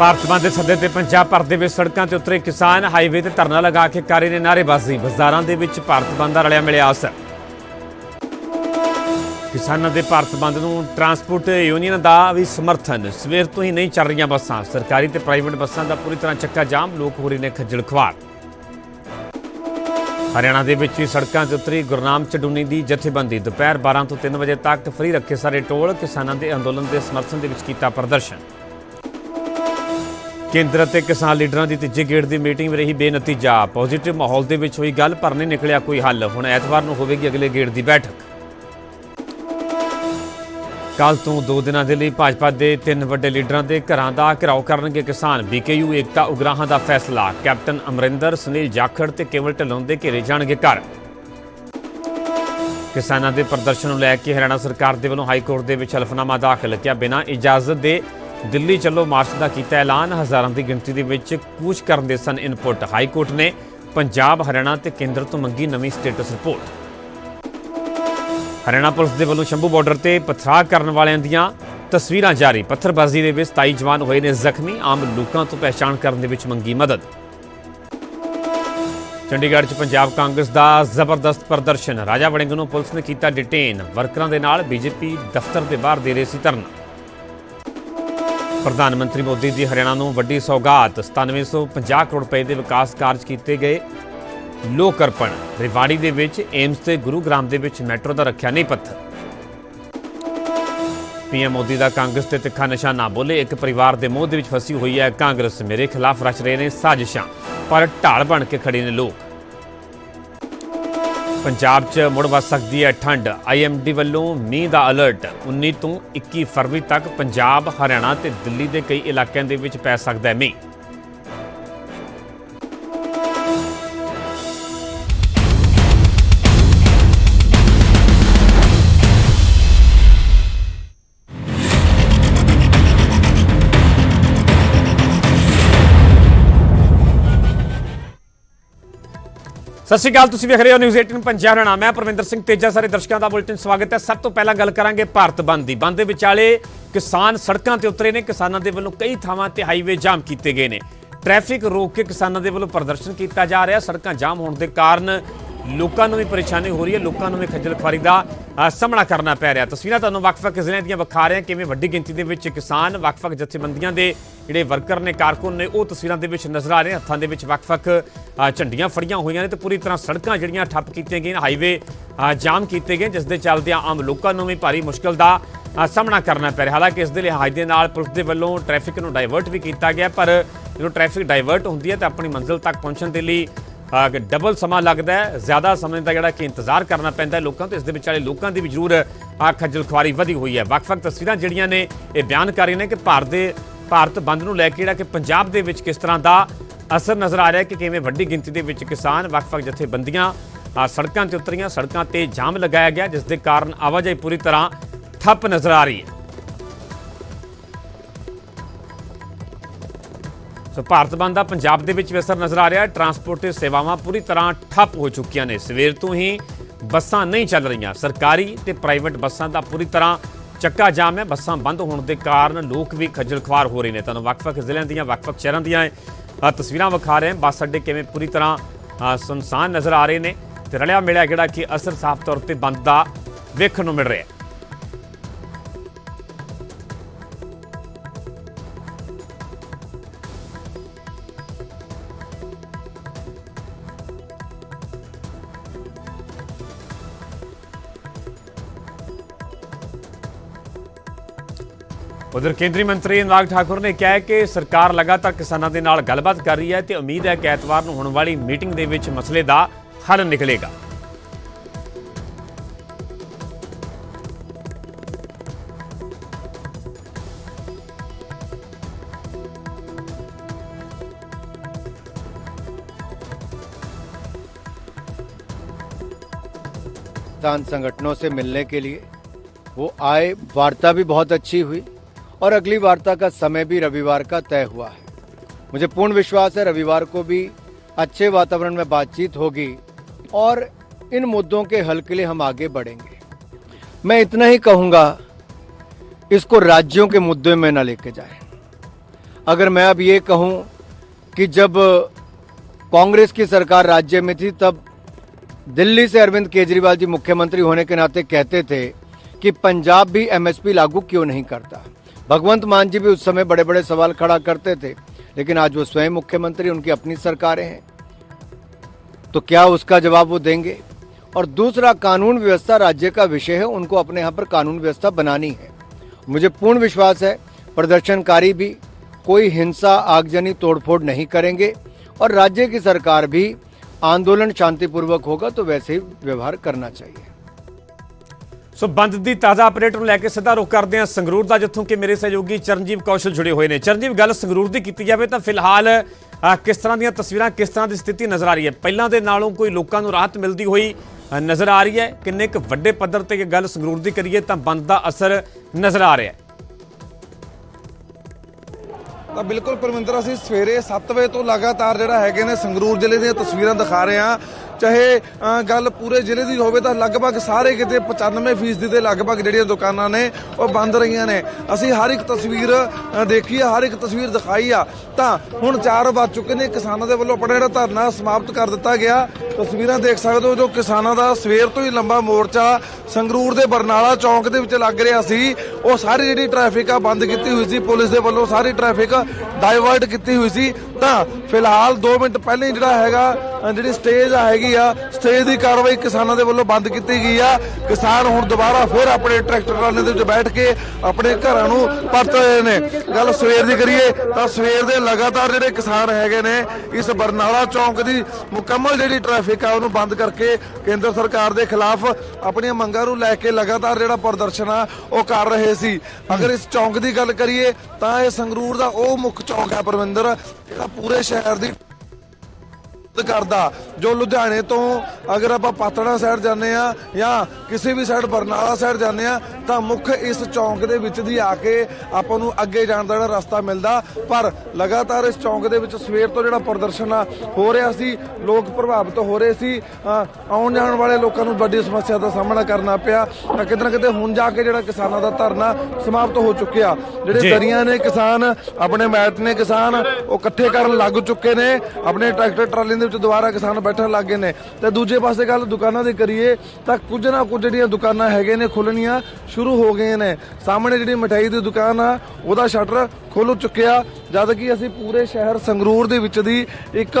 ਭਾਰਤ ਬੰਦ ਦੇ ਸੱਦੇ ਤੇ ਪੰਜਾਬ ਭਰ ਦੇ ਵਿੱਚ ਸੜਕਾਂ ਤੇ ਉਤਰੇ ਕਿਸਾਨ ਹਾਈਵੇ ਤੇ ਧਰਨਾ ਲਗਾ ਕੇ ਕਰ ਰਹੇ ਨੇ ਨਾਅਰੇਬਾਜ਼ੀ। ਬਾਜ਼ਾਰਾਂ ਦੇ ਵਿੱਚ ਭਾਰਤ ਬੰਦ ਦਾ ਰਲਿਆ ਮਿਲਿਆ ਅਸਰ। ਕਿਸਾਨਾਂ ਦੇ ਭਾਰਤ ਬੰਦ ਨੂੰ ਟਰਾਂਸਪੋਰਟ ਯੂਨੀਅਨ ਦਾ ਵੀ ਸਮਰਥਨ। ਸਵੇਰ ਤੋਂ ਹੀ ਨਹੀਂ ਚੱਲ ਰਹੀਆਂ ਬੱਸਾਂ। ਸਰਕਾਰੀ ਤੇ ਪ੍ਰਾਈਵੇਟ ਬੱਸਾਂ ਦਾ ਪੂਰੀ ਤਰ੍ਹਾਂ ਚੱਕਾ ਜਾਮ। ਲੋਕ ਹੋ ਰਹੇ ਨੇ ਖੱਜਲ ਖੁਆਰ। ਹਰਿਆਣਾ ਦੇ ਵਿੱਚ ਵੀ ਸੜਕਾਂ ਤੇ ਉਤਰੀ ਗੁਰਨਾਮ ਚਡੂਨੀ ਦੀ ਜਥੇਬੰਦੀ। ਦੁਪਹਿਰ 12 ਤੋਂ 3 ਵਜੇ ਤੱਕ ਫ੍ਰੀ ਰੱਖੇ ਸਾਰੇ ਟੋਲ। ਕਿਸਾਨਾਂ ਦੇ ਅੰਦੋਲਨ ਦੇ ਸਮਰਥਨ ਦੇ ਵਿੱਚ ਕੀਤਾ ਪ੍ਰਦਰਸ਼ਨ। ਕੇਂਦਰ ਅਤੇ ਕਿਸਾਨ ਲੀਡਰਾਂ ਦੀ ਤੀਜੇ ਗੇੜ ਦੀ ਮੀਟਿੰਗ ਰਹੀ ਬੇਨਤੀਜਾ। ਪੋਜ਼ਿਟਿਵ ਮਾਹੌਲ ਦੇ ਵਿੱਚ ਹੋਈ ਗੱਲ, ਪਰ ਨਹੀਂ ਨਿਕਲਿਆ ਕੋਈ ਹੱਲ। ਹੁਣ ਐਤਵਾਰ ਨੂੰ ਹੋਵੇਗੀ ਅਗਲੇ ਗੇੜ ਦੀ ਬੈਠਕ। ਕੱਲ ਤੋਂ ਦੋ ਦਿਨਾਂ ਦੇ ਲਈ ਭਾਜਪਾ ਦੇ ਤਿੰਨ ਵੱਡੇ ਲੀਡਰਾਂ ਦੇ ਘਰਾਂ ਦਾ ਘਿਰਾਓ ਕਰਨਗੇ ਕਿਸਾਨ। ਬੀਕੇਯੂ, ਏਕਤਾ, ਉਗਰਾਹਾਂ ਦਾ ਫੈਸਲਾ। ਕੈਪਟਨ ਅਮਰਿੰਦਰ, ਸੁਨੀਲ ਜਾਖੜ ਤੇ ਕੇਵਲ ਢਿੱਲੋਂ ਦੇ ਘੇਰੇ ਜਾਣਗੇ ਘਰ। ਕਿਸਾਨਾਂ ਦੇ ਪ੍ਰਦਰਸ਼ਨ ਨੂੰ ਲੈ ਕੇ ਹਰਿਆਣਾ ਸਰਕਾਰ ਦੇ ਵੱਲੋਂ ਹਾਈ ਕੋਰਟ ਦੇ ਵਿੱਚ ਹਲਫਨਾਮਾ ਦਾਖਲ। ਕੀਤਾ ਬਿਨਾਂ ਇਜਾਜ਼ਤ ਦੇ ਦਿੱਲੀ ਚੱਲੋ ਮਾਰਚ ਦਾ ਕੀਤਾ ਐਲਾਨ। ਹਜ਼ਾਰਾਂ ਦੀ ਗਿਣਤੀ ਦੇ ਵਿੱਚ ਕੂਚ ਕਰਨ ਦੇ ਸਨ ਇਨਪੁਟ ਹਾਈ ਕੋਰਟ ਨੇ ਪੰਜਾਬ, ਹਰਿਆਣਾ ਤੇ ਕੇਂਦਰ ਤੋਂ ਮੰਗੀ ਨਵੀਂ ਸਟੇਟਸ ਰਿਪੋਰਟ ਹਰਿਆਣਾ ਪੁਲਿਸ ਦੇ ਵੱਲੋਂ ਸ਼ੰਭੂ ਬਾਰਡਰ ਤੇ ਪਥਰਾ ਕਰਨ ਵਾਲਿਆਂ ਦੀਆਂ ਤਸਵੀਰਾਂ ਜਾਰੀ। ਪੱਥਰਬਾਜ਼ੀ ਦੇ ਵਿੱਚ 27 ਜਵਾਨ ਹੋਏ ਨੇ ਜ਼ਖਮੀ, ਆਮ ਲੋਕਾਂ ਤੋਂ ਪਹਿਚਾਣ ਕਰਨ ਦੇ ਵਿੱਚ ਮੰਗੀ ਮਦਦ। ਚੰਡੀਗੜ੍ਹ 'ਚ ਪੰਜਾਬ ਕਾਂਗਰਸ ਦਾ ਜ਼ਬਰਦਸਤ ਪ੍ਰਦਰਸ਼ਨ। ਰਾਜਾ ਵੜਿੰਗ ਨੂੰ ਪੁਲਿਸ ਨੇ ਕੀਤਾ ਡਿਟੇਨ ਵਰਕਰਾਂ ਦੇ ਨਾਲ ਬੀਜੇਪੀ ਦਫ਼ਤਰ ਦੇ ਬਾਹਰ ਦੇ ਰਹੇ ਸੀ ਧਰਨਾ। ਪ੍ਰਧਾਨ ਮੰਤਰੀ ਮੋਦੀ ਦੀ ਹਰਿਆਣਾ ਨੂੰ ਵੱਡੀ ਸੌਗਾਤ 9750 ਕਰੋੜ ਰੁਪਏ ਦੇ ਵਿਕਾਸ ਕਾਰਜ ਕੀਤੇ ਗਏ। ਲੋਕ ਅਰਪਣ, ਰਿਵਾੜੀ ਦੇ ਵਿੱਚ ਏਮਸ ਤੇ ਗੁਰੂਗ੍ਰਾਮ ਦੇ ਵਿੱਚ ਮੈਟਰੋ ਦਾ ਰੱਖਿਆ ਨਹੀਂ ਪੱਥਰ। ਪੀਐਮ ਮੋਦੀ ਦਾ ਕਾਂਗਰਸ ਤੇ ਤਿੱਖਾ ਨਿਸ਼ਾਨਾ ਬੋਲੇ, ਇੱਕ ਪਰਿਵਾਰ ਦੇ ਮੋਹ ਦੇ ਵਿੱਚ ਫਸੀ ਹੋਈ ਹੈ ਕਾਂਗਰਸ। ਮੇਰੇ ਖਿਲਾਫ ਰਚ ਰਹੇ ਨੇ ਸਾਜ਼ਿਸ਼ਾਂ, ਪਰ ਢਾਲ ਬਣ ਕੇ ਖੜੇ ਨੇ ਲੋਕ। ਪੰਜਾਬ 'ਚ ਮੁੜ ਵੱਧ ਸਕਦੀ ਹੈ ਠੰਡ। ਆਈਐਮਡੀ ਵੱਲੋਂ ਮੀਂਹ ਦਾ ਅਲਰਟ 19 ਤੋਂ 21 ਫਰਵਰੀ ਤੱਕ ਪੰਜਾਬ, ਹਰਿਆਣਾ ਤੇ ਦਿੱਲੀ ਦੇ ਕਈ ਇਲਾਕਿਆਂ ਦੇ ਵਿੱਚ ਪੈ ਸਕਦਾ ਹੈ ਮੀਂਹ। ਸਤਿ ਸ਼੍ਰੀ ਅਕਾਲ, ਤੁਸੀਂ ਵੇਖ ਰਹੇ ਹੋ ਨਿਊਜ਼ 18 ਪੰਜਾਬ ਹਰਿਆਣਾ ਮੈਂ ਪਰਵਿੰਦਰ ਸਿੰਘ ਤੇਜਾ, ਸਾਰੇ ਦਰਸ਼ਕਾਂ ਦਾ ਬੁਲੇਟਿਨ ਸਵਾਗਤ ਹੈ। ਸਭ ਤੋਂ ਪਹਿਲਾਂ ਗੱਲ ਕਰਾਂਗੇ ਭਾਰਤ ਬੰਦ ਦੀ। ਬੰਦ ਦੇ ਵਿਚਾਲੇ ਕਿਸਾਨ ਸੜਕਾਂ ਤੇ ਉਤਰੇ ਨੇ। ਕਿਸਾਨਾਂ ਦੇ ਵੱਲੋਂ ਕਈ ਥਾਵਾਂ ਤੇ ਹਾਈਵੇ ਜਾਮ ਕੀਤੇ ਗਏ ਨੇ। ਟ੍ਰੈਫਿਕ ਰੋਕ ਕੇ ਕਿਸਾਨਾਂ ਦੇ ਵੱਲੋਂ ਪ੍ਰਦਰਸ਼ਨ ਕੀਤਾ ਜਾ ਰਿਹਾ। ਸੜਕਾਂ ਜਾਮ ਹੋਣ ਦੇ ਕਾਰਨ ਲੋਕਾਂ ਨੂੰ ਵੀ ਪਰੇਸ਼ਾਨੀ ਹੋ ਰਹੀ ਹੈ, ਲੋਕਾਂ ਨੂੰ ਵੀ ਖੱਜਲ ਖੁਆਰੀ ਦਾ ਸਾਹਮਣਾ ਕਰਨਾ ਪੈ ਰਿਹਾ। ਤਸਵੀਰਾਂ ਤੁਹਾਨੂੰ ਵੱਖ-ਵੱਖ ਜ਼ਿਲ੍ਹਿਆਂ ਦੀਆਂ ਵਿਖਾ ਰਹੇ ਹਾਂ, ਕਿਵੇਂ ਵੱਡੀ ਗਿਣਤੀ ਦੇ ਵਿੱਚ ਕਿਸਾਨ, ਵੱਖ-ਵੱਖ ਜਥੇਬੰਦੀਆਂ ਦੇ ਜਿਹੜੇ ਵਰਕਰ ਨੇ, ਕਾਰਕੁਨ ਨੇ, ਉਹ ਤਸਵੀਰਾਂ ਦੇ ਵਿੱਚ ਨਜ਼ਰ ਆ ਰਹੇ ਹੱਥਾਂ ਦੇ ਵਿੱਚ ਵੱਖ-ਵੱਖ ਝੰਡੀਆਂ ਫੜੀਆਂ ਹੋਈਆਂ ਨੇ ਤੇ ਪੂਰੀ ਤਰ੍ਹਾਂ ਸੜਕਾਂ ਜਿਹੜੀਆਂ ਠੱਪ ਕੀਤੀਆਂ ਗਈਆਂ ਹਾਈਵੇ ਜਾਮ ਕੀਤੇ ਗਏ ਜਿਸ ਦੇ ਚੱਲਦਿਆਂ ਆਮ ਲੋਕਾਂ ਨੂੰ ਵੀ ਭਾਰੀ ਮੁਸ਼ਕਲ ਦਾ ਸਾਹਮਣਾ ਕਰਨਾ ਪੈ ਰਿਹਾ। ਹਾਲਾਂਕਿ ਇਸ ਦੇ ਲਿਹਾਜ਼ ਦੇ ਨਾਲ ਪੁਲਿਸ ਦੇ ਵੱਲੋਂ ਟ੍ਰੈਫਿਕ ਨੂੰ ਡਾਇਵਰਟ ਵੀ ਕੀਤਾ ਗਿਆ, ਪਰ ਜਦੋਂ ਟ੍ਰੈਫਿਕ ਡਾਇਵਰਟ ਹੁੰਦੀ ਹੈ ਤਾਂ ਆਪਣੀ ਮੰਜ਼ਿਲ ਤੱਕ ਪਹੁੰਚਣ ਦੇ ਲਈ ਡਬਲ ਸਮਾਂ ਲੱਗਦਾ ਹੈ। ਜ਼ਿਆਦਾ ਸਮੇਂ ਦਾ ਜਿਹੜਾ ਕਿ ਇੰਤਜ਼ਾਰ ਕਰਨਾ ਪੈਂਦਾ ਹੈ ਲੋਕਾਂ ਤੋਂ। ਇਸ ਦੇ ਵਿਚਾਲੇ ਲੋਕਾਂ ਦੀ ਵੀ ਜ਼ਰੂਰ ਆ ਖੱਜਲ ਖੁਆਰੀ ਵਧੀ ਹੋਈ ਹੈ। ਵੱਖ-ਵੱਖ ਤਸਵੀਰਾਂ ਜਿਹੜੀਆਂ ਨੇ, ਇਹ ਬਿਆਨ ਕਰ ਰਹੀਆਂ ਨੇ ਕਿ ਭਾਰਤ ਦੇ, ਭਾਰਤ ਬੰਦ ਨੂੰ ਲੈ ਕੇ ਜਿਹੜਾ ਕਿ ਪੰਜਾਬ ਦੇ ਵਿੱਚ ਕਿਸ ਤਰ੍ਹਾਂ ਦਾ ਅਸਰ ਨਜ਼ਰ ਆ ਰਿਹਾ ਕਿ ਕਿਵੇਂ ਵੱਡੀ ਗਿਣਤੀ ਦੇ ਵਿੱਚ ਕਿਸਾਨ ਵੱਖ-ਵੱਖ ਜਥੇਬੰਦੀਆਂ ਸੜਕਾਂ ਤੇ ਉਤਰੀਆਂ, ਸੜਕਾਂ ਤੇ ਜਾਮ ਲਗਾਇਆ ਗਿਆ, ਜਿਸ ਦੇ ਕਾਰਨ ਆਵਾਜਾਈ ਪੂਰੀ ਤਰ੍ਹਾਂ ਠੱਪ ਨਜ਼ਰ ਆ ਰਹੀ ਹੈ। ਸੋ ਭਾਰਤ ਬੰਦ ਦਾ ਪੰਜਾਬ ਦੇ ਵਿੱਚ ਵੀ ਨਜ਼ਰ ਆ ਰਿਹਾ ਹੈ। ਟਰਾਂਸਪੋਰਟ ਤੇ ਸੇਵਾਵਾਂ ਪੂਰੀ ਤਰ੍ਹਾਂ ਠੱਪ ਹੋ ਚੁੱਕੀਆਂ ਨੇ। ਸਵੇਰ ਤੋਂ ਹੀ ਬੱਸਾਂ ਨਹੀਂ ਚੱਲ ਰਹੀਆਂ। ਸਰਕਾਰੀ ਤੇ ਪ੍ਰਾਈਵੇਟ ਬੱਸਾਂ ਦਾ ਪੂਰੀ ਤਰ੍ਹਾਂ ਚੱਕਾ ਜਾਮ ਹੈ। ਬੱਸਾਂ ਬੰਦ ਹੋਣ ਦੇ ਕਾਰਨ ਲੋਕ ਵੀ ਖੱਜਲ ਖੁਆਰ ਹੋ ਰਹੇ ਨੇ। ਤੁਹਾਨੂੰ ਵੱਖ-ਵੱਖ ਜ਼ਿਲ੍ਹਿਆਂ ਦੀਆਂ, ਵੱਖ-ਵੱਖ ਸ਼ਹਿਰਾਂ ਦੀਆਂ ਤਸਵੀਰਾਂ ਵਿਖਾ ਰਹੇ ਹਾਂ। ਬੱਸ ਅੱਡੇ ਕਿਵੇਂ ਪੂਰੀ ਤਰ੍ਹਾਂ ਸੁਨਸਾਨ ਨਜ਼ਰ ਆ ਰਹੇ ਨੇ ਤੇ ਰਲਿਆ ਮਿਲਿਆ ਜਿਹੜਾ ਕਿ ਅਸਰ ਸਾਫ਼ ਤੌਰ ਤੇ ਬੰਦ ਦਾ ਵੇਖਣ ਨੂੰ ਮਿਲ ਰਿਹਾ ਹੈ। ਉਧਰ ਕੇਂਦਰੀ ਮੰਤਰੀ ਅਨੁਰਾਗ ਠਾਕੁਰ ਨੇ ਕਿਹਾ ਹੈ ਕਿ ਸਰਕਾਰ ਲਗਾਤਾਰ ਕਿਸਾਨਾਂ ਦੇ ਨਾਲ ਗੱਲਬਾਤ ਕਰ ਰਹੀ ਹੈ ਤੇ ਉਮੀਦ ਹੈ ਕਿ ਐਤਵਾਰ ਨੂੰ ਹੋਣ ਵਾਲੀ ਮੀਟਿੰਗ ਦੇ ਵਿੱਚ ਮਸਲੇ ਦਾ ਹੱਲ ਨਿਕਲੇਗਾ किसान संगठनों से मिलने के लिए वो आए वार्ता भी बहुत अच्छी हुई और अगली वार्ता का समय भी रविवार का तय हुआ है। मुझे पूर्ण विश्वास है रविवार को भी अच्छे वातावरण में बातचीत होगी और इन मुद्दों के हल के लिए हम आगे बढ़ेंगे। मैं इतना ही कहूँगा, इसको राज्यों के मुद्दे में न लेके जाए। अगर मैं अब ये कहूँ कि जब कांग्रेस की सरकार राज्य में थी, तब दिल्ली से अरविंद केजरीवाल जी मुख्यमंत्री होने के नाते कहते थे कि पंजाब भी एमएसपी लागू क्यों नहीं करता? भगवंत मान जी भी उस समय बड़े बड़े सवाल खड़ा करते थे, लेकिन आज वो स्वयं मुख्यमंत्री, उनकी अपनी सरकारें हैं। तो क्या उसका जवाब वो देंगे? और दूसरा, कानून व्यवस्था राज्य का विषय है, उनको अपने यहाँ पर कानून व्यवस्था बनानी है। मुझे पूर्ण विश्वास है, प्रदर्शनकारी भी कोई हिंसा, आगजनी, तोड़फोड़ नहीं करेंगे, और राज्य की सरकार भी आंदोलन शांतिपूर्वक होगा तो वैसे ही व्यवहार करना चाहिए। ਸੋ ਬੰਦ ਦੀ ਤਾਜ਼ਾ ਅਪਡੇਟ ਨੂੰ ਲੈ ਕੇ ਸਿੱਧਾ ਰੁਖ ਕਰਦੇ ਹਾਂ ਸੰਗਰੂਰ ਦਾ, ਜਿੱਥੋਂ ਕਿ ਮੇਰੇ ਸਹਿਯੋਗੀ ਚਰਨਜੀਵ ਕੌਸ਼ਲ ਜੁੜੇ ਹੋਏ ਨੇ। ਚਰਨਜੀਵ, ਗੱਲ ਸੰਗਰੂਰ ਦੀ ਕੀਤੀ ਜਾਵੇ ਤਾਂ ਫਿਲਹਾਲ ਕਿਸ ਤਰ੍ਹਾਂ ਦੀਆਂ ਤਸਵੀਰਾਂ, ਕਿਸ ਤਰ੍ਹਾਂ ਦੀ ਸਥਿਤੀ ਨਜ਼ਰ ਆ ਰਹੀ ਹੈ? ਪਹਿਲਾਂ ਦੇ ਨਾਲੋਂ ਕੋਈ ਲੋਕਾਂ ਨੂੰ ਰਾਹਤ ਮਿਲਦੀ ਹੋਈ ਨਜ਼ਰ ਆ ਰਹੀ ਹੈ। ਕਿੰਨੇ ਕੁ ਵੱਡੇ ਪੱਧਰ ਤੇ ਇਹ ਗੱਲ ਸੰਗਰੂਰ ਦੀ ਕਰੀਏ ਤਾਂ ਬੰਦ ਦਾ ਅਸਰ ਨਜ਼ਰ ਆ ਰਿਹਾ ਹੈ। ਤਾਂ ਬਿਲਕੁਲ ਪਰਮਿੰਦਰ, ਅਸੀਂ ਸਵੇਰੇ 7 ਵਜੇ ਤੋਂ ਲਗਾਤਾਰ ਜਿਹੜਾ ਹੈਗੇ ਨੇ ਸੰਗਰੂਰ ਜ਼ਿਲ੍ਹੇ ਦੀਆਂ ਤਸਵੀਰਾਂ ਦਿਖਾ ਰਹੇ ਹਾਂ। ਚਾਹੇ ਗੱਲ ਪੂਰੇ ਜ਼ਿਲ੍ਹੇ ਦੀ ਹੋਵੇ ਤਾਂ ਲਗਭਗ ਸਾਰੇ ਕਿਤੇ 95% ਦੇ ਲਗਭਗ ਜਿਹੜੀਆਂ ਦੁਕਾਨਾਂ ਨੇ, ਉਹ ਬੰਦ ਰਹੀਆਂ ਨੇ। ਅਸੀਂ ਹਰ ਇੱਕ ਤਸਵੀਰ ਦੇਖੀ ਆ, ਹਰ ਇੱਕ ਤਸਵੀਰ ਦਿਖਾਈ ਆ। ਤਾਂ ਹੁਣ 4 ਵੱਜ ਚੁੱਕੇ ਨੇ, ਕਿਸਾਨਾਂ ਦੇ ਵੱਲੋਂ ਆਪਣਾ ਜਿਹੜਾ ਧਰਨਾ ਸਮਾਪਤ ਕਰ ਦਿੱਤਾ ਗਿਆ। ਤਸਵੀਰਾਂ ਦੇਖ ਸਕਦੇ ਹੋ ਜੋ ਕਿਸਾਨਾਂ ਦਾ ਸਵੇਰ ਤੋਂ ਹੀ ਲੰਬਾ ਮੋਰਚਾ ਸੰਗਰੂਰ ਦੇ ਬਰਨਾਲਾ ਚੌਂਕ ਦੇ ਵਿੱਚ ਲੱਗ ਰਿਹਾ ਸੀ। ਉਹ ਸਾਰੀ ਜਿਹੜੀ ਟ੍ਰੈਫਿਕ ਆ ਬੰਦ ਕੀਤੀ ਹੋਈ ਸੀ, ਪੁਲਿਸ ਦੇ ਵੱਲੋਂ ਸਾਰੀ ਟ੍ਰੈਫਿਕ ਡਾਇਵਰਟ ਕੀਤੀ ਹੋਈ ਸੀ। ਤਾਂ ਫਿਲਹਾਲ 2 ਮਿੰਟ ਪਹਿਲਾਂ ਹੀ ਜਿਹੜਾ ਹੈਗਾ ਜਿਹੜੀ ਸਟੇਜ ਆ ਹੈਗੀ ਆ ਸਟੇਜ ਦੀ ਕਾਰਵਾਈ ਕਿਸਾਨਾਂ ਦੇ ਵੱਲੋਂ ਬੰਦ ਕੀਤੀ ਗਈ ਆ। ਕਿਸਾਨ ਹੁਣ ਦੁਬਾਰਾ ਫਿਰ ਆਪਣੇ ਟਰੈਕਟਰ ਟਰਾਲੇ ਦੇ ਵਿੱਚ ਬੈਠ ਕੇ ਆਪਣੇ ਘਰਾਂ ਨੂੰ ਪਰਤ ਰਹੇ ਨੇ। ਗੱਲ ਸਵੇਰ ਦੀ ਕਰੀਏ ਤਾਂ ਸਵੇਰ ਦੇ ਲਗਾਤਾਰ ਜਿਹੜੇ ਕਿਸਾਨ ਹੈਗੇ ਨੇ, ਇਸ ਬਰਨਾਲਾ ਚੌਂਕ ਦੀ ਮੁਕੰਮਲ ਜਿਹੜੀ ਟ੍ਰੈਫਿਕ ਆ, ਉਹਨੂੰ ਬੰਦ ਕਰਕੇ ਕੇਂਦਰ ਸਰਕਾਰ ਦੇ ਖਿਲਾਫ ਆਪਣੀਆਂ ਮੰਗਾਂ ਨੂੰ ਲੈ ਕੇ ਲਗਾਤਾਰ ਜਿਹੜਾ ਪ੍ਰਦਰਸ਼ਨ ਆ, ਉਹ ਕਰ ਰਹੇ ਸੀ। ਅਗਰ ਇਸ ਚੌਂਕ ਦੀ ਗੱਲ ਕਰੀਏ, ਤਾਂ ਇਹ ਸੰਗਰੂਰ ਦਾ ਉਹ ਮੁੱਖ ਚੌਂਕ ਹੈ ਪਰਵਿੰਦਰ ਜਿਹੜਾ ਪੂਰੇ ਸ਼ਹਿਰ ਦੀ ਕਰਦਾ। ਜੋ ਲੁਧਿਆਣੇ ਤੋਂ ਅਗਰ ਆਪਾਂ ਪਾਤੜਾ ਸਾਈਡ ਜਾਂਦੇ ਆ ਜਾਂ ਕਿਸੇ ਵੀ ਸਾਈਡ ਬਰਨਾਲਾ ਸਾਈਡ ਜਾਂਦੇ ਆ ਤਾਂ ਮੁੱਖ ਇਸ ਚੌਂਕ ਦੇ ਵਿੱਚ ਦੀ ਆ ਕੇ ਆਪਾਂ ਨੂੰ ਅੱਗੇ ਜਾਣ ਦਾ ਜਿਹੜਾ ਰਸਤਾ ਮਿਲਦਾ। ਪਰ ਲਗਾਤਾਰ ਇਸ ਚੌਂਕ ਦੇ ਵਿੱਚ ਸਵੇਰ ਤੋਂ ਜਿਹੜਾ ਪ੍ਰਦਰਸ਼ਨ ਆ ਹੋ ਰਿਹਾ ਸੀ ਲੋਕ ਪ੍ਰਭਾਵਿਤ ਹੋ ਰਹੇ ਸੀ ਆਉਣ ਜਾਣ ਵਾਲੇ ਲੋਕਾਂ ਨੂੰ ਵੱਡੀ ਸਮੱਸਿਆ ਦਾ ਸਾਹਮਣਾ ਕਰਨਾ ਪਿਆ। ਤਾਂ ਕਿਤੇ ਨਾ ਕਿਤੇ ਹੁਣ ਜਾ ਕੇ ਜਿਹੜਾ ਕਿਸਾਨਾਂ ਦਾ ਧਰਨਾ ਸਮਾਪਤ ਹੋ ਚੁੱਕਿਆ। ਜਿਹੜੇ। ਦਰੀਆਂ ਨੇ ਕਿਸਾਨ ਆਪਣੇ ਮੈਟ ਨੇ ਕਿਸਾਨ ਉਹ ਇਕੱਠੇ ਕਰਨ ਲੱਗ ਚੁੱਕੇ ਨੇ। ਆਪਣੇ ਟਰੈਕਟਰ ਟਰਾਲੀਆਂ ਦੇ ਵਿੱਚ ਦੁਬਾਰਾ ਕਿਸਾਨ ਬੈਠਣ ਲੱਗ ਗਏ ਨੇ। ਤੇ ਦੂਜੇ ਪਾਸੇ ਗੱਲ ਦੁਕਾਨਾਂ ਦੀ ਕਰੀਏ, ਤਾਂ ਕੁਝ ਨਾ ਕੁਝ ਜਿਹੜੀਆਂ ਦੁਕਾਨਾਂ ਹੈਗੇ ਨੇ ਖੁੱਲਣੀਆਂ ਸ਼ੁਰੂ ਹੋ ਗਏ ਨੇ। ਸਾਹਮਣੇ ਜਿਹੜੀ ਮਠਾਈ ਦੀ ਦੁਕਾਨ ਆ, ਉਹਦਾ ਸ਼ਟਰ ਖੁੱਲ ਚੁੱਕਿਆ, ਜਦ ਕਿ ਅਸੀਂ ਪੂਰੇ ਸ਼ਹਿਰ ਸੰਗਰੂਰ ਦੇ ਵਿੱਚ ਦੀ ਇੱਕ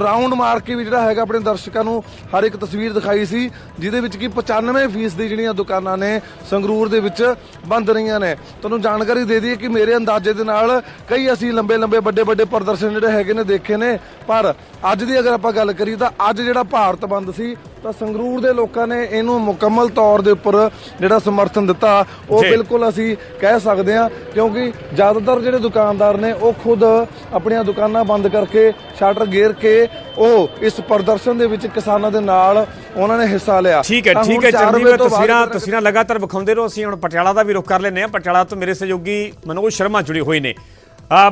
ਰਾਉਂਡ ਮਾਰ ਕੇ ਵੀ ਜਿਹੜਾ ਹੈਗਾ ਆਪਣੇ ਦਰਸ਼ਕਾਂ ਨੂੰ ਹਰ ਇੱਕ ਤਸਵੀਰ ਦਿਖਾਈ ਸੀ, ਜਿਹਦੇ ਵਿੱਚ ਕਿ 95% ਦੀ ਜਿਹੜੀਆਂ ਦੁਕਾਨਾਂ ਨੇ ਸੰਗਰੂਰ ਦੇ ਵਿੱਚ ਬੰਦ ਰਹੀਆਂ ਨੇ। ਤੁਹਾਨੂੰ ਜਾਣਕਾਰੀ ਦੇ ਦਈਏ ਕਿ ਮੇਰੇ ਅੰਦਾਜ਼ੇ ਦੇ ਨਾਲ ਕਈ ਅਸੀਂ ਲੰਬੇ ਲੰਬੇ ਵੱਡੇ ਵੱਡੇ ਪ੍ਰਦਰਸ਼ਨ ਜਿਹੜੇ ਹੈਗੇ ਨੇ ਦੇਖੇ ਨੇ, ਪਰ ਅੱਜ ਦੀ ਅਗਰ ਆਪਾਂ ਗੱਲ ਕਰੀਏ ਤਾਂ ਅੱਜ ਜਿਹੜਾ ਭਾਰਤ ਬੰਦ ਸੀ ਤਾਂ ਸੰਗਰੂਰ ਦੇ ਲੋਕਾਂ ਨੇ ਇਹਨੂੰ ਮੁਕੰਮਲ ਤੌਰ ਦੇ ਉੱਪਰ ਜਿਹੜਾ ਸਮਰਥਨ ਦਿੱਤਾ ਉਹ। ਬਿਲਕੁਲ ਅਸੀਂ ਕਹਿ ਸਕਦੇ ਹਾਂ ਕਿਉਂਕਿ ਜ਼ਿਆਦਾਤਰ ਜਿਹੜੇ ਦੁਕਾਨਦਾਰ ਨੇ ਉਹ ਖੁਦ ਆਪਣੀਆਂ ਦੁਕਾਨਾਂ ਬੰਦ ਕਰਕੇ ਸ਼ਟਰ ਗੇਰ ਕੇ ਉਹ ਇਸ ਪ੍ਰਦਰਸ਼ਨ ਦੇ ਵਿੱਚ ਕਿਸਾਨਾਂ ਦੇ ਨਾਲ ਉਹਨਾਂ ਨੇ ਹਿੱਸਾ ਲਿਆ। ਠੀਕ ਹੈ ਠੀਕ ਹੈ ਚਾਰ ਚਰਨਜੀਵ ਵਜੇ ਤੋਂ ਬਾਅਦ ਤਸਵੀਰਾਂ ਤਸਵੀਰਾਂ ਲਗਾਤਾਰ ਵਿਖਾਉਂਦੇ ਰਹੋ ਅਸੀਂ ਹੁਣ ਪਟਿਆਲਾ ਦਾ ਵੀ ਰੁਖ ਕਰ ਲੈਂਦੇ ਹਾਂ। ਪਟਿਆਲਾ ਤੋਂ ਮੇਰੇ ਸਹਿਯੋਗੀ ਮਨੋਜ ਸ਼ਰਮਾ ਜੁੜੇ ਹੋਏ ਨੇ।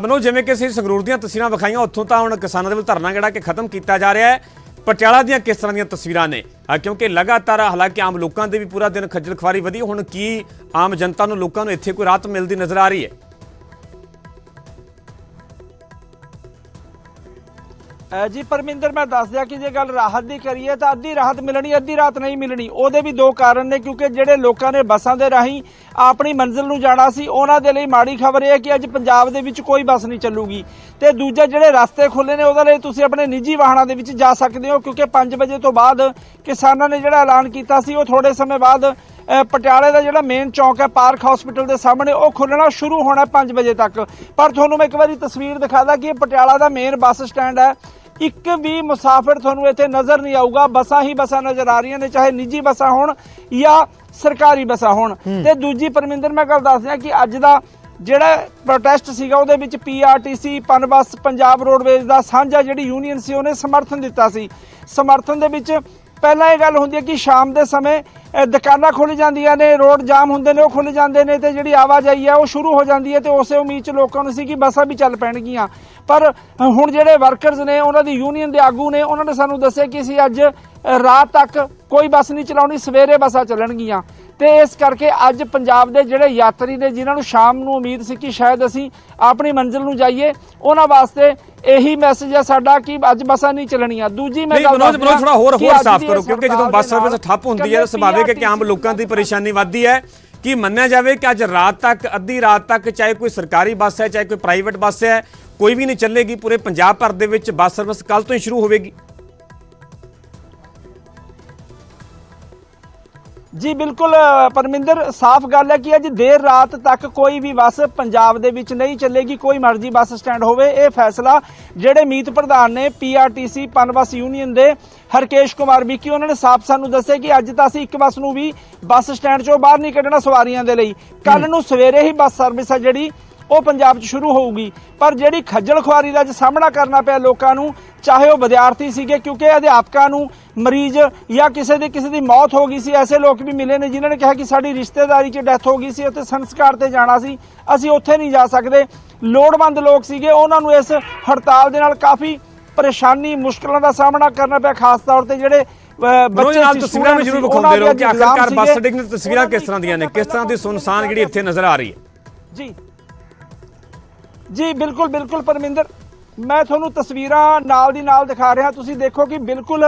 ਮਨੋਜ ਜਿਵੇਂ ਕਿ ਅਸੀਂ ਸੰਗਰੂਰ ਦੀਆਂ ਤਸਵੀਰਾਂ ਵਿਖਾਈਆਂ ਉੱਥੋਂ ਤਾਂ ਹੁਣ ਕਿਸਾਨਾਂ ਦੇ ਵੱਲ ਧਰਨਾ ਜਿਹੜਾ ਕਿ ਖਤਮ ਕੀਤਾ ਜਾ ਰਿਹਾ ਹੈ। ਪਟਿਆਲਾ ਦੀਆਂ ਕਿਸ ਤਰ੍ਹਾਂ ਦੀਆਂ ਤਸਵੀਰਾਂ ਨੇ? ਕਿਉਂਕਿ ਲਗਾਤਾਰ ਹਾਲਾਂਕਿ ਆਮ ਲੋਕਾਂ ਦੇ ਵੀ ਪੂਰਾ ਦਿਨ ਖੱਜਲ ਖਵਾਰੀ ਵਧੀ, ਹੁਣ ਕੀ ਆਮ ਜਨਤਾ ਨੂੰ ਲੋਕਾਂ ਨੂੰ ਇੱਥੇ ਕੋਈ ਰਾਹਤ ਮਿਲਦੀ ਨਜ਼ਰ ਆ ਰਹੀ ਹੈ? ਜੀ ਪਰਮਿੰਦਰ, ਮੈਂ ਦੱਸ ਦਿਆਂ ਕਿ ਜੇ ਗੱਲ ਰਾਹਤ ਦੀ ਕਰੀਏ ਤਾਂ ਅੱਧੀ ਰਾਹਤ ਮਿਲਣੀ, ਅੱਧੀ ਰਾਤ ਨਹੀਂ ਮਿਲਣੀ। ਉਹਦੇ ਵੀ ਦੋ ਕਾਰਨ ਨੇ, ਕਿਉਂਕਿ ਜਿਹੜੇ ਲੋਕਾਂ ਨੇ ਬੱਸਾਂ ਦੇ ਰਾਹੀਂ ਆਪਣੀ ਮੰਜ਼ਿਲ ਨੂੰ ਜਾਣਾ ਸੀ, ਉਹਨਾਂ ਦੇ ਲਈ ਮਾੜੀ ਖਬਰ ਇਹ ਹੈ ਕਿ ਅੱਜ ਪੰਜਾਬ ਦੇ ਵਿੱਚ ਕੋਈ ਬੱਸ ਨਹੀਂ ਚੱਲੂਗੀ। ਤੇ ਦੂਜਾ ਜਿਹੜੇ ਰਸਤੇ ਖੁੱਲੇ ਨੇ, ਉਹਦੇ ਲਈ ਤੁਸੀਂ ਆਪਣੇ ਨਿੱਜੀ ਵਾਹਨਾਂ ਦੇ ਵਿੱਚ ਜਾ ਸਕਦੇ ਹੋ, ਕਿਉਂਕਿ 5 ਵਜੇ ਤੋਂ ਬਾਅਦ ਕਿਸਾਨਾਂ ਨੇ ਜਿਹੜਾ ਐਲਾਨ ਕੀਤਾ ਸੀ, ਉਹ ਥੋੜੇ ਸਮੇਂ ਬਾਅਦ ਪਟਿਆਲੇ ਦਾ ਜਿਹੜਾ ਮੇਨ ਚੌਂਕ ਹੈ, ਪਾਰਕ ਹਸਪੀਟਲ ਦੇ ਸਾਹਮਣੇ, ਉਹ ਖੁੱਲਣਾ ਸ਼ੁਰੂ ਹੋਣਾ 5 ਵਜੇ ਤੱਕ। ਪਰ ਤੁਹਾਨੂੰ ਮੈਂ ਇੱਕ ਵਾਰੀ ਤਸਵੀਰ ਦਿਖਾਦਾ ਕਿ ਇਹ ਪਟਿਆਲਾ ਦਾ ਮੇਨ ਬੱਸ ਸਟੈਂਡ ਹੈ। ਇੱਕ ਵੀ ਮੁਸਾਫਿਰ ਤੁਹਾਨੂੰ ਇੱਥੇ ਨਜ਼ਰ ਨਹੀਂ ਆਊਗਾ। ਬੱਸਾਂ ਹੀ ਬੱਸਾਂ ਨਜ਼ਰ ਆ ਰਹੀਆਂ ਨੇ ਚਾਹੇ ਨਿੱਜੀ ਬੱਸਾਂ ਹੋਣ ਜਾਂ ਸਰਕਾਰੀ ਬੱਸਾਂ ਹੋਣ। ਤੇ ਦੂਜੀ ਪਰਮਿੰਦਰ ਮੈਂ ਗੱਲ ਦੱਸ ਦਿਆਂ ਕਿ ਅੱਜ ਦਾ ਜਿਹੜਾ ਪ੍ਰੋਟੈਸਟ ਸੀਗਾ ਉਹਦੇ ਵਿੱਚ ਪੀਆਰਟੀਸੀ ਪਨਬਸ ਪੰਜਾਬ ਰੋਡਵੇਜ਼ ਦਾ ਸਾਂਝਾ ਜਿਹੜੀ ਯੂਨੀਅਨ ਸੀ ਉਹਨੇ ਸਮਰਥਨ ਦਿੱਤਾ ਸੀ। ਸਮਰਥਨ ਦੇ ਵਿੱਚ ਪਹਿਲਾਂ ਇਹ ਗੱਲ ਹੁੰਦੀ ਹੈ ਕਿ ਸ਼ਾਮ ਦੇ ਸਮੇਂ ਦੁਕਾਨਾਂ ਖੁੱਲ ਜਾਂਦੀਆਂ ਨੇ ਰੋਡ ਜਾਮ ਹੁੰਦੇ ਨੇ ਉਹ ਖੁੱਲ ਜਾਂਦੇ ਨੇ ਤੇ ਜਿਹੜੀ ਆਵਾਜਾਈ ਹੈ ਉਹ ਸ਼ੁਰੂ ਹੋ ਜਾਂਦੀ ਹੈ ਤੇ ਉਸੇ ਉਮੀਦ 'ਚ ਲੋਕਾਂ ਨੂੰ ਸੀ ਕਿ ਬੱਸਾਂ ਵੀ ਚੱਲ ਪੈਣਗੀਆਂ। ਪਰ ਹੁਣ ਜਿਹੜੇ ਵਰਕਰਸ ਨੇ ਉਹਨਾਂ ਦੀ ਯੂਨੀਅਨ ਦੇ ਆਗੂ ਨੇ ਉਹਨਾਂ ਨੇ ਸਾਨੂੰ ਦੱਸਿਆ ਕਿ ਅਸੀਂ ਅੱਜ ਰਾਤ ਤੱਕ ਕੋਈ ਬੱਸ ਨਹੀਂ ਚਲਾਉਣੀ ਸਵੇਰੇ ਬੱਸਾਂ ਚੱਲਣਗੀਆਂ। ਤੇ ਇਸ ਕਰਕੇ ਅੱਜ ਪੰਜਾਬ ਦੇ ਜਿਹੜੇ ਯਾਤਰੀ ਨੇ ਜਿਨ੍ਹਾਂ ਨੂੰ ਸ਼ਾਮ ਨੂੰ ਉਮੀਦ ਸੀ ਕਿ ਸ਼ਾਇਦ ਅਸੀਂ ਆਪਣੀ ਮੰਜ਼ਿਲ ਨੂੰ ਜਾਈਏ ਉਹਨਾਂ ਵਾਸਤੇ ਇਹੀ ਮੈਸੇਜ ਹੈ ਸਾਡਾ ਕਿ ਅੱਜ ਬੱਸਾਂ ਨਹੀਂ ਚੱਲਣੀਆਂ। ਦੂਜੀ ਮੈਂ ਗੱਲ ਮਨੋਜ ਦੱਸ ਮਨੋਜ ਥੋੜਾ ਹੋਰ ਹੋਰ ਸਾਫ਼ ਕਰੋ ਕਿਉਂਕਿ ਜਦੋਂ ਬੱਸ ਸਰਵਿਸ ਠੱਪ ਹੁੰਦੀ ਹੈ ਸੁਭਾਵਿਕ ਹੈ ਕਿ ਆਮ ਲੋਕਾਂ ਦੀ ਪਰੇਸ਼ਾਨੀ ਵੱਧਦੀ ਹੈ ਕੀ ਮੰਨਿਆ ਜਾਵੇ ਕਿ ਅੱਜ ਰਾਤ ਤੱਕ ਅੱਧੀ ਰਾਤ ਤੱਕ ਚਾਹੇ ਕੋਈ ਸਰਕਾਰੀ ਬੱਸ ਹੈ ਚਾਹੇ ਕੋਈ ਪ੍ਰਾਈਵੇਟ ਬੱਸ ਹੈ ਕੋਈ ਵੀ ਨਹੀਂ ਚੱਲੇਗੀ ਪੂਰੇ ਪੰਜਾਬ ਭਰ ਦੇ ਵਿੱਚ ਬੱਸ ਸਰਵਿਸ ਕੱਲ ਤੋਂ ਹੀ ਸ਼ੁਰੂ ਹੋਵੇਗੀ। ਜੀ ਬਿਲਕੁਲ ਪਰਮਿੰਦਰ ਸਾਫ਼ ਗੱਲ ਹੈ ਕਿ ਅੱਜ ਦੇਰ ਰਾਤ ਤੱਕ ਕੋਈ ਵੀ ਬੱਸ ਪੰਜਾਬ ਦੇ ਵਿੱਚ ਨਹੀਂ ਚੱਲੇਗੀ ਕੋਈ ਮਰਜ਼ੀ ਬੱਸ ਸਟੈਂਡ ਹੋਵੇ। ਇਹ ਫੈਸਲਾ ਜਿਹੜੇ ਮੀਤ ਪ੍ਰਧਾਨ ਨੇ ਪੀਆਰਟੀਸੀ ਪਨਬਸ ਯੂਨੀਅਨ ਦੇ ਹਰਕੇਸ਼ ਕੁਮਾਰ ਵਿੱਕੀ ਉਹਨਾਂ ਨੇ ਸਾਫ਼ ਸਾਨੂੰ ਦੱਸਿਆ ਕਿ ਅੱਜ ਤਾਂ ਅਸੀਂ ਇੱਕ ਬੱਸ ਨੂੰ ਵੀ ਬੱਸ ਸਟੈਂਡ ਚੋਂ ਬਾਹਰ ਨਹੀਂ ਕੱਢਣਾ ਸਵਾਰੀਆਂ ਦੇ ਲਈ। ਕੱਲ ਨੂੰ ਸਵੇਰੇ ਹੀ ਬੱਸ ਸਰਵਿਸ ਹੈ ਜਿਹੜੀ ਉਹ ਪੰਜਾਬ 'ਚ ਸ਼ੁਰੂ ਹੋਊਗੀ। ਪਰ ਜਿਹੜੀ ਖੱਜਲ ਖੁਆਰੀ ਦਾ ਅੱਜ ਸਾਹਮਣਾ ਕਰਨਾ ਪਿਆ ਲੋਕਾਂ ਨੂੰ ਚਾਹੇ ਉਹ ਵਿਦਿਆਰਥੀ ਸੀਗੇ ਕਿਉਂਕਿ ਅਧਿਆਪਕਾਂ ਨੂੰ ਮਰੀਜ਼ ਜਾਂ ਕਿਸੇ ਦੇ ਕਿਸੇ ਦੀ ਮੌਤ ਹੋ ਗਈ ਸੀ ਐਸੇ ਲੋਕ ਵੀ ਮਿਲੇ ਨੇ ਜਿਨ੍ਹਾਂ ਨੇ ਕਿਹਾ ਕਿ ਸਾਡੀ ਰਿਸ਼ਤੇਦਾਰੀ 'ਚ ਡੈਥ ਹੋ ਗਈ ਸੀ ਅਤੇ ਸੰਸਕਾਰ ਤੇ ਜਾਣਾ ਸੀ। ਅਸੀਂ ਉੱਥੇ ਨਹੀਂ ਜਾ ਸਕਦੇ। ਲੋੜਵੰਦ ਲੋਕ ਸੀਗੇ ਉਹਨਾਂ ਨੂੰ ਇਸ ਹੜਤਾਲ ਦੇ ਨਾਲ ਕਾਫੀ ਪਰੇਸ਼ਾਨੀ ਮੁਸ਼ਕਲਾਂ ਦਾ ਸਾਹਮਣਾ ਕਰਨਾ ਪਿਆ ਖਾਸ ਤੌਰ ਤੇ ਜਿਹੜੇ ਬੱਚੇ ਨਾਲ ਤਸਵੀਰਾਂ ਵੀ student ਜ਼ਰੂਰ ਵਿਖਾਉਂਦੇ ਰਹੋ ਕਿ ਆਖਰਕਾਰ ਬੱਸ। ਅੱਡੇ ਦੀਆਂ ਤਸਵੀਰਾਂ ਕਿਸ ਤਰ੍ਹਾਂ ਦੀਆਂ ਨੇ ਕਿਸ ਤਰ੍ਹਾਂ ਦੀ ਸੁਨਸਾਨ ਜਿਹੜੀ ਇੱਥੇ ਨਜ਼ਰ ਆ ਰਹੀ ਹੈ। ਜੀ। ਜੀ ਬਿਲਕੁਲ ਬਿਲਕੁਲ ਪਰਮਿੰਦਰ। ਮੈਂ ਤੁਹਾਨੂੰ ਤਸਵੀਰਾਂ ਨਾਲ ਦੀ ਨਾਲ ਦਿਖਾ ਰਿਹਾ। ਤੁਸੀਂ ਦੇਖੋ ਕਿ ਬਿਲਕੁਲ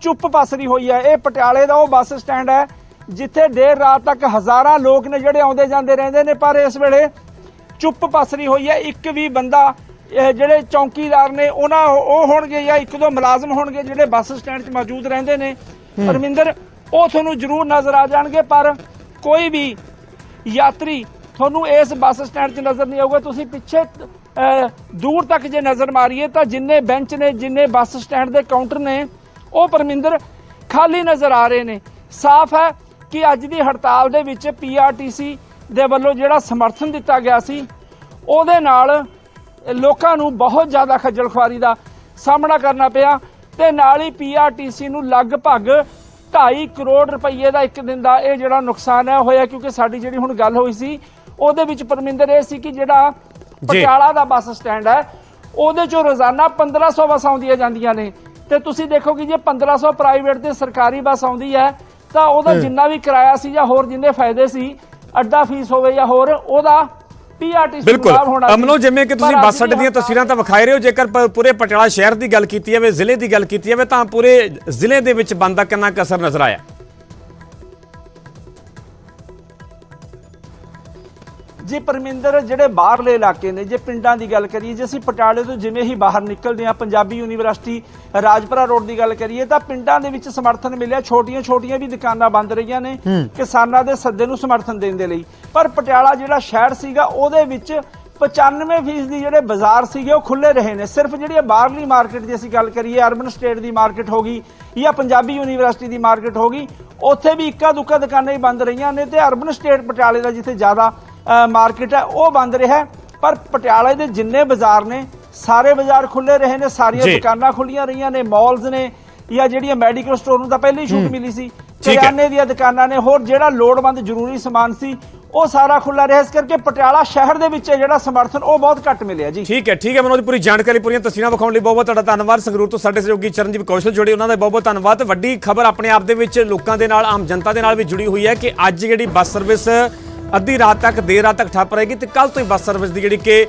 ਚੁੱਪ ਪਸਰੀ ਹੋਈ ਹੈ। ਇਹ ਪਟਿਆਲੇ ਦਾ ਉਹ ਬੱਸ ਸਟੈਂਡ ਹੈ ਜਿੱਥੇ ਦੇਰ ਰਾਤ ਤੱਕ ਹਜ਼ਾਰਾਂ ਲੋਕ ਨੇ ਜਿਹੜੇ ਆਉਂਦੇ ਜਾਂਦੇ ਰਹਿੰਦੇ ਨੇ ਪਰ ਇਸ ਵੇਲੇ ਚੁੱਪ ਪਸਰੀ ਹੋਈ ਹੈ। ਇੱਕ ਵੀ ਬੰਦਾ ਇਹ ਜਿਹੜੇ ਚੌਕੀਦਾਰ ਨੇ ਉਹਨਾਂ ਉਹ ਹੋਣਗੇ ਜਾਂ ਇੱਕ ਦੋ ਮੁਲਾਜ਼ਮ ਹੋਣਗੇ ਜਿਹੜੇ ਬੱਸ ਸਟੈਂਡ 'ਚ ਮੌਜੂਦ ਰਹਿੰਦੇ ਨੇ। ਪਰਮਿੰਦਰ ਉਹ ਤੁਹਾਨੂੰ ਜ਼ਰੂਰ ਨਜ਼ਰ ਆ ਜਾਣਗੇ ਪਰ ਕੋਈ ਵੀ ਯਾਤਰੀ ਤੁਹਾਨੂੰ ਇਸ ਬੱਸ ਸਟੈਂਡ 'ਚ ਨਜ਼ਰ ਨਹੀਂ ਆਊਗਾ। ਤੁਸੀਂ ਪਿੱਛੇ ਦੂਰ ਤੱਕ ਜੇ ਨਜ਼ਰ ਮਾਰੀਏ ਤਾਂ ਜਿੰਨੇ ਬੈਂਚ ਨੇ, ਜਿੰਨੇ ਬੱਸ ਸਟੈਂਡ ਦੇ ਕਾਊਂਟਰ ਨੇ, ਉਹ ਪਰਮਿੰਦਰ ਖਾਲੀ ਨਜ਼ਰ ਆ ਰਹੇ ਨੇ। ਸਾਫ਼ ਹੈ ਕਿ ਅੱਜ ਦੀ ਹੜਤਾਲ ਦੇ ਵਿੱਚ ਪੀਆਰਟੀਸੀ ਦੇ ਵੱਲੋਂ ਜਿਹੜਾ ਸਮਰਥਨ ਦਿੱਤਾ ਗਿਆ ਸੀ, ਉਹਦੇ ਨਾਲ ਲੋਕਾਂ ਨੂੰ ਬਹੁਤ ਜ਼ਿਆਦਾ ਖੱਜਲ ਖੁਆਰੀ ਦਾ ਸਾਹਮਣਾ ਕਰਨਾ ਪਿਆ ਤੇ ਨਾਲ ਹੀ ਪੀਆਰਟੀਸੀ ਨੂੰ ਲਗਭਗ 2.5 ਕਰੋੜ ਰੁਪਏ ਦਾ ਇੱਕ ਦਿਨ ਦਾ ਇਹ ਜਿਹੜਾ ਨੁਕਸਾਨ ਹੈ ਹੋਇਆ ਕਿਉਂਕਿ ਸਾਡੀ ਜਿਹੜੀ ਹੁਣ ਗੱਲ ਹੋਈ ਸੀ ਉਹਦੇ ਵਿੱਚ ਪਰਮਿੰਦਰ ਇਹ ਸੀ ਕਿ ਜਿਹੜਾ ਪਟਿਆਲਾ ਦਾ ਬੱਸ ਸਟੈਂਡ ਹੈ ਉਹਦੇ ਚੋਂ ਰੋਜ਼ਾਨਾ 1500 ਬੱਸਾਂ ਆਉਂਦੀਆਂ ਜਾਂਦੀਆਂ ਨੇ। ਤੇ ਤੁਸੀਂ ਦੇਖੋ ਕਿ ਜੇ 1500 ਪ੍ਰਾਈਵੇਟ ਤੇ ਸਰਕਾਰੀ ਬੱਸ ਆਉਂਦੀ ਹੈ ਤਾਂ ਉਹਦਾ ਜਿੰਨਾ ਵੀ ਕਿਰਾਇਆ ਸੀ ਜਾਂ ਹੋਰ ਜਿੰਨੇ ਫਾਇਦੇ ਸੀ ਅੱਡਾ ਫੀਸ ਹੋਵੇ ਜਾਂ ਹੋਰ ਉਹਦਾ ਪੀਆਰਟੀਸੀ ਬਿਲਕੁਲ। ਅਮਨੋ ਜਿਵੇਂ ਕਿ ਤੁਸੀਂ ਬੱਸ ਅੱਡੇ ਦੀਆਂ ਤਸਵੀਰਾਂ ਤਾਂ ਵਿਖਾਏ ਰਹੇ ਹੋ ਜੇਕਰ ਪੂਰੇ ਪਟਿਆਲਾ ਸ਼ਹਿਰ ਦੀ ਗੱਲ ਕੀਤੀ ਜਾਵੇ ਜ਼ਿਲ੍ਹੇ ਦੀ ਗੱਲ ਕੀਤੀ ਜਾਵੇ ਤਾਂ ਪੂਰੇ ਜ਼ਿਲ੍ਹੇ ਦੇ ਵਿੱਚ ਬੰਦ ਦਾ ਕਿੰਨਾ ਕੁ ਅਸਰ ਨਜ਼ਰ ਆਇਆ? ਜੀ ਪਰਮਿੰਦਰ ਜਿਹੜੇ ਬਾਹਰਲੇ ਇਲਾਕੇ ਨੇ ਜੇ ਪਿੰਡਾਂ ਦੀ ਗੱਲ ਕਰੀਏ ਜੇ ਅਸੀਂ ਪਟਿਆਲੇ ਤੋਂ ਜਿਵੇਂ ਹੀ ਬਾਹਰ ਨਿਕਲਦੇ ਹਾਂ ਪੰਜਾਬੀ ਯੂਨੀਵਰਸਿਟੀ ਰਾਜਪੁਰਾ ਰੋਡ ਦੀ ਗੱਲ ਕਰੀਏ ਤਾਂ ਪਿੰਡਾਂ ਦੇ ਵਿੱਚ ਸਮਰਥਨ ਮਿਲਿਆ। ਛੋਟੀਆਂ-ਛੋਟੀਆਂ ਵੀ ਦੁਕਾਨਾਂ ਬੰਦ ਰਹੀਆਂ ਨੇ ਕਿਸਾਨਾਂ ਦੇ ਸੱਦੇ ਨੂੰ ਸਮਰਥਨ ਦੇਣ ਦੇ ਲਈ। ਪਰ ਪਟਿਆਲਾ ਜਿਹੜਾ ਸ਼ਹਿਰ ਸੀਗਾ ਉਹਦੇ ਵਿੱਚ 95% ਦੀ ਜਿਹੜੇ ਬਾਜ਼ਾਰ ਸੀਗੇ ਉਹ ਖੁੱਲੇ ਰਹੇ ਨੇ। ਸਿਰਫ ਜਿਹੜੀ ਬਾਹਰਲੀ ਮਾਰਕੀਟ ਦੀ ਅਸੀਂ ਗੱਲ ਕਰੀਏ ਅਰਬਨ ਸਟੇਟ ਦੀ ਮਾਰਕੀਟ ਹੋ ਗਈ ਜਾਂ ਪੰਜਾਬੀ ਯੂਨੀਵਰਸਿਟੀ ਦੀ ਮਾਰਕੀਟ ਹੋ ਗਈ ਉੱਥੇ ਵੀ ਇੱਕਾ ਦੁੱਕਾ ਦੁਕਾਨਾਂ ਹੀ ਬੰਦ ਰਹੀਆਂ ਨੇ ਤੇ ਅਰਬਨ ਸਟੇਟ ਪਟਿਆਲੇ ਦਾ ਜਿੱਥੇ ਜ਼ਿਆਦਾ ਮਾਰਕੀਟ ਹੈ ਉਹ ਬੰਦ ਰਿਹਾ। ਪਰ ਪਟਿਆਲੇ ਦੇ ਜਿੰਨੇ ਬਾਜ਼ਾਰ ਨੇ ਸਾਰੇ ਬਾਜ਼ਾਰ ਖੁੱਲੇ ਰਹੇ ਨੇ ਸਾਰੀਆਂ। ਦੁਕਾਨਾਂ ਖੁੱਲੀਆਂ ਰਹੀਆਂ ਨੇ ਮਾਲਸ ਨੇ ਜਾਂ ਜਿਹੜੀਆਂ ਮੈਡੀਕਲ ਸਟੋਰ ਨੂੰ ਤਾਂ ਪਹਿਲਾਂ ਹੀ ਛੂਟ ਮਿਲੀ ਸੀ। ਕਰਿਆਨੇ ਦੀਆਂ ਦੁਕਾਨਾਂ ਨੇ ਹੋਰ ਜਿਹੜਾ ਲੋੜਵੰਦ ਜ਼ਰੂਰੀ ਸਮਾਨ ਸੀ ਉਹ ਸਾਰਾ ਖੁੱਲਾ ਰਿਹਾ ਇਸ ਕਰਕੇ ਪਟਿਆਲਾ ਸ਼ਹਿਰ ਦੇ ਵਿੱਚ ਜਿਹੜਾ ਸਮਰਥਨ ਉਹ ਬਹੁਤ ਘੱਟ ਮਿਲਿਆ ਜੀ ਠੀਕ ਹੈ ਠੀਕ ਹੈ ਮਨੋਜ ਪੂਰੀ ਜਾਣਕਾਰੀ ਪੂਰੀਆਂ ਤਸਵੀਰਾਂ ਵਿਖਾਉਣ ਲਈ ਬਹੁਤ ਬਹੁਤ ਤੁਹਾਡਾ ਧੰਨਵਾਦ ਸੰਗਰੂਰ ਤੋਂ ਸਾਡੇ ਸਹਿਯੋਗੀ ਚਰਨਜੀਤ ਕੌਸ਼ਲ ਜੁੜੇ ਉਹਨਾਂ ਦਾ ਬਹੁਤ ਬਹੁਤ ਧੰਨਵਾਦ ਵੱਡੀ ਖਬਰ ਆਪਣੇ ਆਪ ਦੇ ਵਿੱਚ ਲੋਕਾਂ ਦੇ ਨਾਲ ਆਮ ਜਨਤਾ ਦੇ ਨਾਲ ਵੀ ਜੁੜੀ ਹੋਈ ਹੈ ਕਿ ਅੱਜ ਜਿਹੜੀ ਬੱਸ ਸਰਵਿਸ ਅੱਧੀ ਰਾਤ ਤੱਕ, ਦੇਰ ਰਾਤ ਤੱਕ ਠੱਪ ਰਹੇਗੀ ਤੇ ਕੱਲ ਤੋਂ ਹੀ ਬੱਸ ਸਰਵਿਸ ਦੀ ਜਿਹੜੀ ਕਿ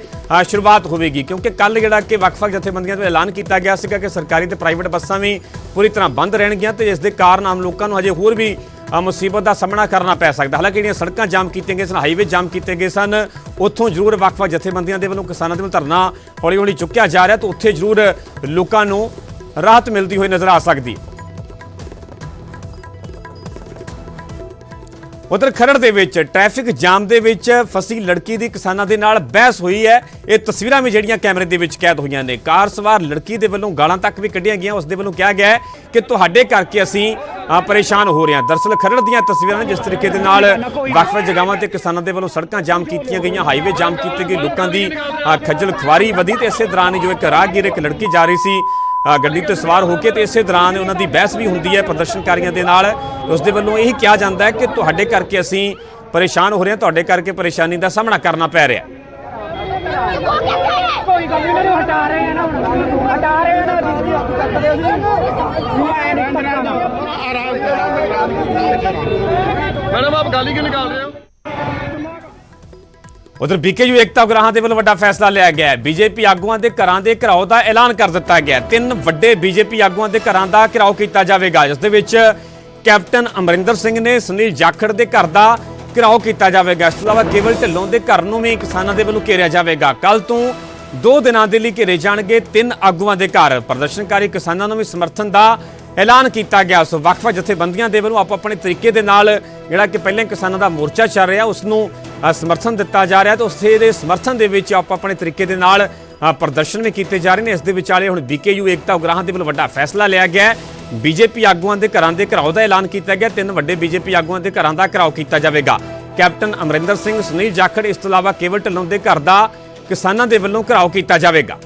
ਸ਼ੁਰੂਆਤ ਹੋਵੇਗੀ। ਕਿਉਂਕਿ ਕੱਲ ਜਿਹੜਾ ਕਿ ਵੱਖ-ਵੱਖ ਜਥੇਬੰਦੀਆਂ ਤੋਂ ਐਲਾਨ ਕੀਤਾ ਗਿਆ ਸੀਗਾ ਕਿ ਸਰਕਾਰੀ ਤੇ ਪ੍ਰਾਈਵੇਟ ਬੱਸਾਂ ਵੀ ਪੂਰੀ ਤਰ੍ਹਾਂ ਬੰਦ ਰਹਿਣਗੀਆਂ ਤੇ ਇਸ ਦੇ ਕਾਰਨ ਆਮ ਲੋਕਾਂ ਨੂੰ ਹਜੇ ਹੋਰ ਵੀ ਮੁਸੀਬਤ ਦਾ ਸਾਹਮਣਾ ਕਰਨਾ ਪੈ ਸਕਦਾ। ਹਾਲਾਂਕਿ ਜਿਹੜੀਆਂ ਸੜਕਾਂ ਜਾਮ ਕੀਤੀਆਂ ਗਈਆਂ ਸਨ, ਹਾਈਵੇ ਜਾਮ ਕੀਤੇ ਗਏ ਸਨ, ਉੱਥੋਂ ਜ਼ਰੂਰ ਵੱਖ-ਵੱਖ ਜਥੇਬੰਦੀਆਂ ਦੇ ਵੱਲੋਂ ਕਿਸਾਨਾਂ ਦੇ ਵੱਲੋਂ ਧਰਨਾ ਹੌਲੀ-ਹੌਲੀ ਚੁੱਕਿਆ ਜਾ ਰਿਹਾ ਤੇ ਉੱਥੇ ਜ਼ਰੂਰ ਲੋਕਾਂ ਨੂੰ ਰਾਹਤ ਮਿਲਦੀ ਹੋਈ ਨਜ਼ਰ ਆ ਸਕਦੀ। ਉਧਰ ਖਰੜ ਦੇ ਵਿੱਚ ਟ੍ਰੈਫਿਕ ਜਾਮ ਦੇ ਵਿੱਚ ਫਸੀ ਲੜਕੀ ਦੀ ਕਿਸਾਨਾਂ ਦੇ ਨਾਲ ਬਹਿਸ ਹੋਈ ਹੈ। ਇਹ ਤਸਵੀਰਾਂ ਵੀ ਜਿਹੜੀਆਂ ਕੈਮਰੇ ਦੇ ਵਿੱਚ ਕੈਦ ਹੋਈਆਂ ਨੇ। ਕਾਰ ਸਵਾਰ ਲੜਕੀ ਦੇ ਵੱਲੋਂ ਗਾਲਾਂ ਤੱਕ ਵੀ ਕੱਢੀਆਂ ਗਈਆਂ। ਉਸ ਦੇ ਵੱਲੋਂ ਕਿਹਾ ਗਿਆ ਕਿ ਤੁਹਾਡੇ ਕਰਕੇ ਅਸੀਂ ਪਰੇਸ਼ਾਨ ਹੋ ਰਹੇ ਹਾਂ। ਦਰਸਲ ਖਰੜ ਦੀਆਂ ਤਸਵੀਰਾਂ ਨੇ ਜਿਸ ਤਰੀਕੇ ਦੇ ਨਾਲ ਵੱਖ-ਵੱਖ ਜਗ੍ਹਾਵਾਂ ਤੇ ਕਿਸਾਨਾਂ ਦੇ ਵੱਲੋਂ ਸੜਕਾਂ ਜਾਮ ਕੀਤੀਆਂ ਗਈਆਂ, ਹਾਈਵੇ ਜਾਮ ਕੀਤੇ ਗਏ, ਲੋਕਾਂ ਦੀ ਖੱਜਲ ਖੁਆਰੀ ਵਧੀ ਤੇ ਇਸੇ ਦੌਰਾਨ ਜੋ ਇੱਕ ਰਾਹਗੀਰ, ਇੱਕ ਲੜਕੀ ਜਾ ਰਹੀ ਸੀ ਗੱਡੀ ਤੇ ਸਵਾਰ ਹੋ ਕੇ ਤੇ ਇਸੇ ਦੌਰਾਨ ਉਹਨਾਂ ਦੀ ਬਹਿਸ ਵੀ ਹੁੰਦੀ ਹੈ ਪ੍ਰਦਰਸ਼ਨਕਾਰੀਆਂ ਦੇ ਨਾਲ। ਉਸ ਦੇ ਵੱਲੋਂ ਇਹੀ ਕਿਹਾ ਜਾਂਦਾ ਹੈ ਕਿ ਤੁਹਾਡੇ ਕਰਕੇ ਅਸੀਂ ਪਰੇਸ਼ਾਨ ਹੋ ਰਹੇ ਹਾਂ ਤੁਹਾਡੇ ਕਰਕੇ ਪਰੇਸ਼ਾਨੀ ਦਾ ਸਾਹਮਣਾ ਕਰਨਾ ਪੈ ਰਿਹਾ। ਮੈਡਮ ਆਪ ਗਾਲੀ ਕਿਉਂ ਨਿਕਾਲ ਰਹੇ ਹੋ? ਉਧਰ ਬੀਕੇਯੂ ਏਕਤਾ ਉਗਰਾਹਾਂ ਦੇ ਵੱਲੋਂ ਵੱਡਾ ਫੈਸਲਾ ਲਿਆ ਗਿਆ ਹੈ। ਬੀਜੇਪੀ ਆਗੂਆਂ ਦੇ ਘਰਾਂ ਦੇ ਘਰਾਓ ਦਾ ਐਲਾਨ ਕਰ ਦਿੱਤਾ ਗਿਆ ਹੈ। ਤਿੰਨ ਵੱਡੇ ਬੀਜੇਪੀ ਆਗੂਆਂ ਦੇ ਘਰਾਂ ਦਾ ਘਰਾਓ ਕੀਤਾ ਜਾਵੇਗਾ, ਜਿਸ ਦੇ ਵਿੱਚ ਕੈਪਟਨ ਅਮਰਿੰਦਰ ਸਿੰਘ ਨੇ, ਸੁਨੀਲ ਜਾਖੜ ਦੇ ਘਰ ਦਾ ਘਰਾਓ ਕੀਤਾ ਜਾਵੇਗਾ। ਇਸ ਤੋਂ ਇਲਾਵਾ ਕੇਵਲ ਢਿੱਲੋਂ ਦੇ ਘਰ ਨੂੰ ਵੀ ਕਿਸਾਨਾਂ ਦੇ ਵੱਲੋਂ ਘੇਰਿਆ ਜਾਵੇਗਾ। ਕੱਲ ਤੋਂ ਦੋ ਦਿਨਾਂ ਦੇ ਲਈ ਘੇਰੇ ਜਾਣਗੇ ਤਿੰਨ ਆਗੂਆਂ ਦੇ ਘਰ। ਪ੍ਰਦਰਸ਼ਨਕਾਰੀ ਕਿਸਾਨਾਂ ਨੂੰ ਵੀ ਸਮਰਥਨ ਦਾ ਐਲਾਨ ਕੀਤਾ ਗਿਆ ਸੋ ਵੱਖ-ਵੱਖ ਜਥੇਬੰਦੀਆਂ ਦੇ ਵੱਲੋਂ। ਆਪੋ ਆਪਣੇ ਤਰੀਕੇ ਦੇ ਨਾਲ ਜਿਹੜਾ ਕਿ ਪਹਿਲਾਂ ਕਿਸਾਨਾਂ ਦਾ ਮੋਰਚਾ ਚੱਲ ਰਿਹਾ, ਉਸ ਨੂੰ ਸਮਰਥਨ ਦਿੱਤਾ ਜਾ ਰਿਹਾ ਤੇ ਉਸੇ ਦੇ ਸਮਰਥਨ ਦੇ ਵਿੱਚ ਆਪੋ ਆਪਣੇ ਤਰੀਕੇ ਦੇ ਨਾਲ ਪ੍ਰਦਰਸ਼ਨ ਵੀ ਕੀਤੇ ਜਾ ਰਹੇ ਨੇ। ਇਸ ਦੇ ਵਿਚਾਲੇ ਹੁਣ ਬੀਕੇਯੂ ਏਕਤਾ ਉਗਰਾਹਾਂ ਦੇ ਵੱਲੋਂ ਵੱਡਾ ਫੈਸਲਾ ਲਿਆ ਗਿਆ ਹੈ। ਬੀਜੇਪੀ ਆਗੂਆਂ ਦੇ ਘਰਾਂ ਦੇ ਘਰਾਓ ਦਾ ਐਲਾਨ ਕੀਤਾ ਗਿਆ। ਤਿੰਨ ਵੱਡੇ ਬੀਜੇਪੀ ਆਗੂਆਂ ਦੇ ਘਰਾਂ ਦਾ ਘਰਾਓ ਕੀਤਾ ਜਾਵੇਗਾ। ਕੈਪਟਨ ਅਮਰਿੰਦਰ ਸਿੰਘ, ਸੁਨੀਲ ਜਾਖੜ, ਇਸ ਤੋਂ ਇਲਾਵਾ ਕੇਵਲ ਢਿੱਲੋਂ ਦੇ ਘਰ ਦਾ ਕਿਸਾਨਾਂ ਦੇ ਵੱਲੋਂ ਘਰਾਓ ਕੀਤਾ ਜਾਵੇਗਾ।